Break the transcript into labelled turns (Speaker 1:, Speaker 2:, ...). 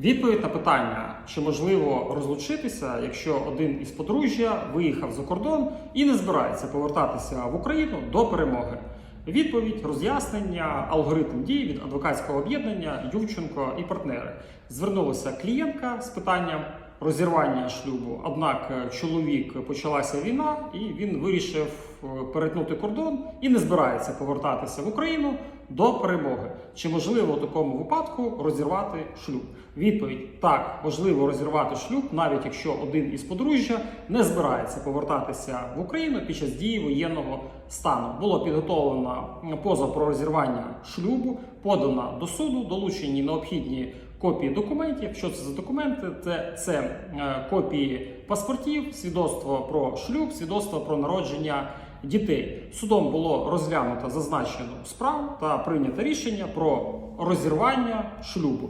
Speaker 1: Відповідь на питання, чи можливо розлучитися, якщо один із подружжя виїхав за кордон і не збирається повертатися в Україну до перемоги. Відповідь, роз'яснення, алгоритм дій від адвокатського об'єднання Ювченко і партнери. Звернулася клієнтка з питанням розірвання шлюбу. Однак е, чоловік почалася війна, і він вирішив е, перетнути кордон і не збирається повертатися в Україну до перемоги. Чи можливо у такому випадку розірвати шлюб? Відповідь так, можливо розірвати шлюб, навіть якщо один із подружжя не збирається повертатися в Україну під час дії воєнного стану. Було підготовлено позов про розірвання шлюбу, подано до суду, долучені необхідні копії документів. Що це за документи? Це, це е, копії паспортів, свідоцтво про шлюб, свідоцтво про народження дітей. Судом було розглянуто зазначену справу та прийнято рішення про розірвання шлюбу.